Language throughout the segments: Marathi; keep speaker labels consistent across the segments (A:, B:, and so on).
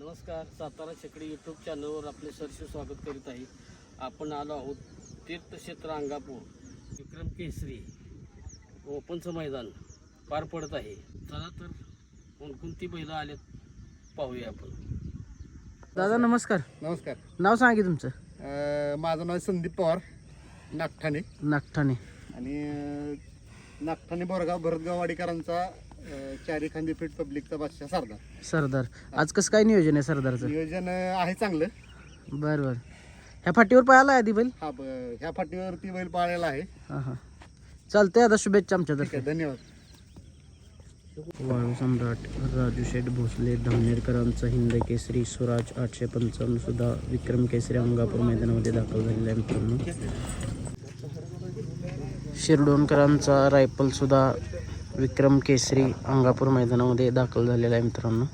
A: नमस्कार सातारा छकडी यूट्यूब चॅनलवर आपले सरसे स्वागत करीत आहे. आपण आलो आहोत तीर्थक्षेत्र अंगापूर. विक्रम केसरी ओपनचं मैदान पार पडत आहे. चला तर कोणकोणती बैलं आलेत पाहूया आपण.
B: दादा नमस्कार.
C: नमस्कार.
B: नाव सांगा की तुमचं?
C: अं, माझं नाव संदीप पवार नागठाणे.
B: नागठाणे.
C: आणि अं, नागठाणे बोरगाव भरतगाववाडीकरांचा अं, चारी खांदी फीट पब्लिकचा बादशाह सरदार.
B: सरदार. आज कसं काय नियोजन आहे सरदारचं?
C: नियोजन अं, आहे चांगलं.
B: बरं बरं. ह्या फाटीवर पाहायला आधी बैल?
C: हा ब- ह्या फाटीवरती बैल पाळलेला आहे.
B: हां हां चालतंय आता शुभेच्छा आमच्यातर्फे
C: आहे धन्यवाद.
B: वाळू सम्राट राजू शेठ भोसले धावनेरकरांचा हिंद केसरी स्वराज आठशे पंचावन्न सुद्धा विक्रम केसरी अंगापूर मैदानामध्ये दाखल झालेला आहे. मित्रांनो शिरडोणकरांचा रायफल सुद्धा विक्रम केसरी अंगापूर मैदानामध्ये दाखल झालेला आहे मित्रांनो.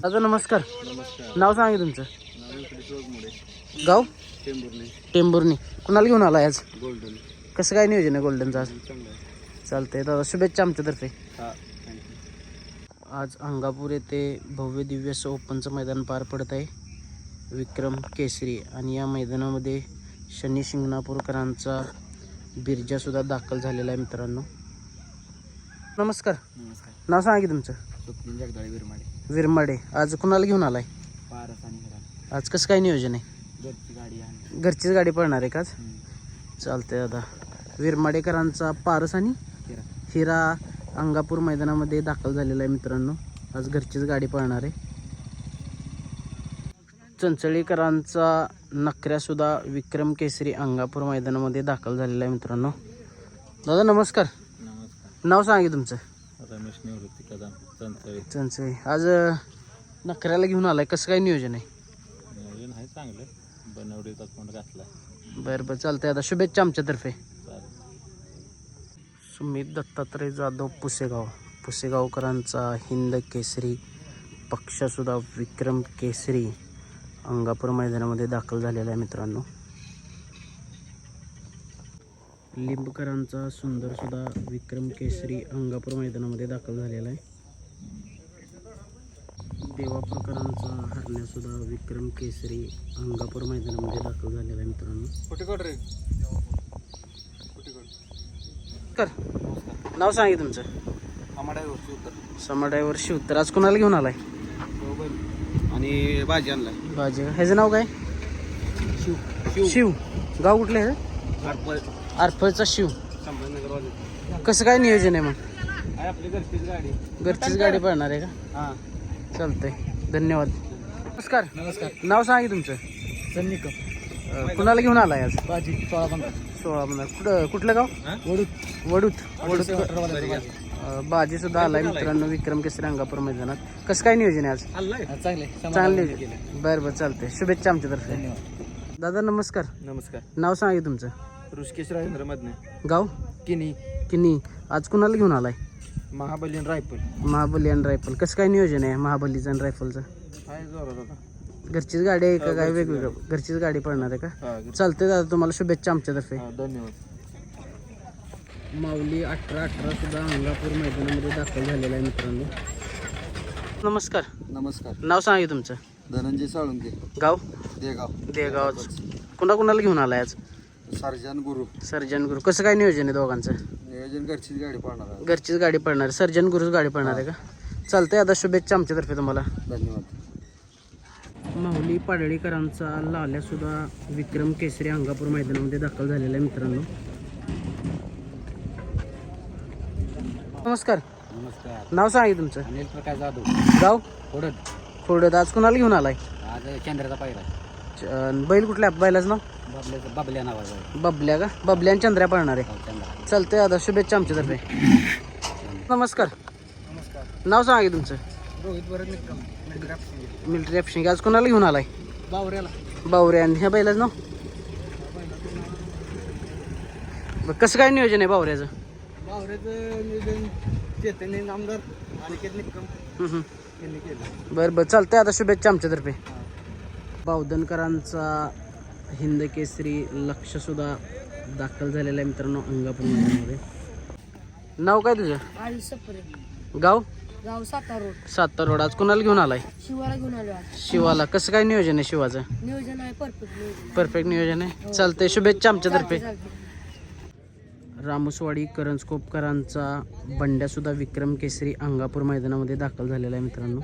B: दादा नमस्कार. नाव सांगा तुमचं. गाव?
A: टेंबुर्णे
B: कुणाला घेऊन आला आज?
A: गोल्डन.
B: कसं काय नियोजन आहे गोल्डनचं आज? चालतंय. दादा शुभेच्छा आमच्यातर्फे. आज अंगापूर येथे भव्य दिव्य असं ओपनचं मैदान पार पडत आहे. विक्रम केसरी. आणि या मैदानामध्ये शनी शिंगणापूरकरांचा बिरजासुद्धा दाखल झालेला आहे मित्रांनो. नमस्कार.
A: नमस्कार.
B: नाव सांगा की तुमचं?
A: स्वप्नील जगदाळे विरमाडे.
B: विरमाडे. आज कुणाला घेऊन आलाय?
A: पारस आणि हिरा.
B: आज कसं काय नियोजन आहे?
A: घरची गाडी आणि
B: घरचीच गाडी पळणार आहे का आज? चालतंय दादा विरमाडेकरांचा पारस आणि
A: हिरा
B: अंगापूर मैदानामध्ये दाखल झालेला आहे मित्रांनो. आज घरचीच गाडी पळणार आहे. चंचळीकरांचा नखऱ्यासुद्धा विक्रम केसरी अंगापूर मैदानामध्ये दाखल झालेला आहे मित्रांनो. दादा नमस्कार.
A: नमस्कार.
B: नाव सांगा तुमचं?
A: रमेश निवृत्ती कदम चंचळी
B: चंचळी आज नखऱ्याला घेऊन आलाय. कसं काय नियोजन आहे?
A: नियोजन आहे चांगलं. बनवडीचा घातला
B: बरं बरं. चालतंय. आता शुभेच्छा आमच्यातर्फे. सुमित दत्तात्रय जाधव पुसेगाव. पुसेगावकरांचा हिंद केसरी पक्षसुद्धा विक्रम केसरी. अंगापूर मैदानामध्ये दाखल झालेला आहे मित्रांनो. लिंबकरांचा सुंदरसुद्धा विक्रम केसरी अंगापूर मैदानामध्ये दाखल झालेला आहे. देवापूरकरांचा हरण्यासुद्धा विक्रम केसरी अंगापूर मैदानामध्ये दाखल झालेला आहे मित्रांनो.
C: कुठे रे
B: कर नाव सांगा तुमचं.
C: आमाड्यावरची उत्तर.
B: समाडावर शिवतर आज कुणाला घेऊन आलाय?
C: आणि भाजी आणला
B: बाजी ह्याचं नाव काय?
C: शिव.
B: शिव. गाव कुठलं आहे आरफळचा शिव. कसं काय नियोजन आहे मग?
C: आपली घरचीच गाडी.
B: घरचीच गाडी पळणार आहे का?
C: हां.
B: चालतंय. धन्यवाद. नमस्कार.
C: नमस्कार.
B: नाव सांगा की तुमचं.
C: सन्निकम
B: अं, कुणाला घेऊन आलाय आज?
C: भाजी सोळा पंधरा.
B: सोळा पंधरा. कुठं कुठलं गाव?
C: वडूत.
B: वडूत. वडूत. बाजी सुद्धा आलाय मित्रांनो विक्रम केसरी अंगापूर मैदानात. कसं काय नियोजन आहे आज?
C: चांगले
B: चांगले बरं बरं चालतंय. शुभेच्छा आमच्यातर्फे. दादा नमस्कार.
C: नमस्कार.
B: नाव सांगा की तुमचं?
C: ऋषिकेश राजेंद्र मधने
B: गाव?
C: किनी.
B: किनी. आज कुणाला घेऊन आलाय?
C: महाबलीन रायफल.
B: महाबली आणि रायफल. कसं काय नियोजन आहे महाबलीचं आणि रायफलचं?
C: जोरात आता.
B: घरचीच गाडी आहे का काय वेगवेगळं? घरचीच गाडी पडणार आहे का?
C: हा
B: चालतंय दादा तुम्हाला शुभेच्छा आमच्यातर्फे.
C: धन्यवाद.
B: माऊली अठरा अठरा सुद्धा अंगापूर मैदानामध्ये दाखल झालेला आहे मित्रांनो. नमस्कार.
C: नमस्कार.
B: नाव सांगा तुमचं?
C: धनंजय साळुंके.
B: गाव?
C: देगाव.
B: देगाव कुणा कुणाला घेऊन आलाय आज?
C: सर्जन गुरु.
B: सर्जन गुरु. कसं काय नियोजन आहे दोघांचं?
C: नियोजन घरचीच गाडी पाहणार आहे.
B: घरचीच गाडी पडणार आहे सर्जन गुरुच गाडी पडणार आहे का? चालतंय. आता शुभेच्छा आमच्यातर्फे तुम्हाला.
C: धन्यवाद.
B: माहुली पाडळीकरांचा लाल्या सुद्धा विक्रम केसरी अंगापूर मैदानामध्ये दाखल झालेला आहे मित्रांनो. नमस्कार.
A: नमस्कार.
B: नाव सांगा की तुमचं.
A: अनिल प्रकाश जाधव.
B: गाव?
A: कोडत
B: खोडत आज कुणाला घेऊन आलाय?
A: आज चंद्राचा पायरा
B: च- बैल कुठल्या बैलाचं नाव?
A: बबल्याचं बबल्या नावाचा
B: बबल्या का? बबल्या आणि चंद्र्या पळणार आहे.
A: चंद्रा.
B: चालतंय आता. शुभेच्छा आमच्यातर्फे. नमस्कार.
C: नमस्कार.
B: नाव सांगा की तुमचं.
C: रोहित भरत निकम
B: मिलिटरी ऑप्शन आज कुणाला घेऊन आलाय?
C: बावऱ्याला.
B: बावरे आणि ह्या बैलाचं नाव. बरं, कसं काय नियोजन आहे बावऱ्याचं?
C: वावऱ्याचं नियोजन
B: बरं बरं. चालतंय आता शुभेच्छा आमच्यातर्फे. बावधनकरांचा हिंद केसरी लक्षसुद्धा दाखल झालेला आहे मित्रांनो अंगापूरमध्ये नाव काय तुझं? गाव?
D: गाव सातार. रोड
B: सातार रोड आज कोणाला घेऊन आलाय?
D: शिवाला घेऊन आलो
B: शिवाला. कसं काय नियोजन आहे शिवाचं?
D: नियोजन आहे परफेक्ट नियोजन
B: परफेक्ट नियोजन आहे. हो. चालतंय. शुभेच्छा आमच्यातर्फे. रामोसवाडी करंजकोपकरांचा बंड्यासुद्धा विक्रम केसरी अंगापूर मैदानामध्ये दाखल झालेला आहे मित्रांनो.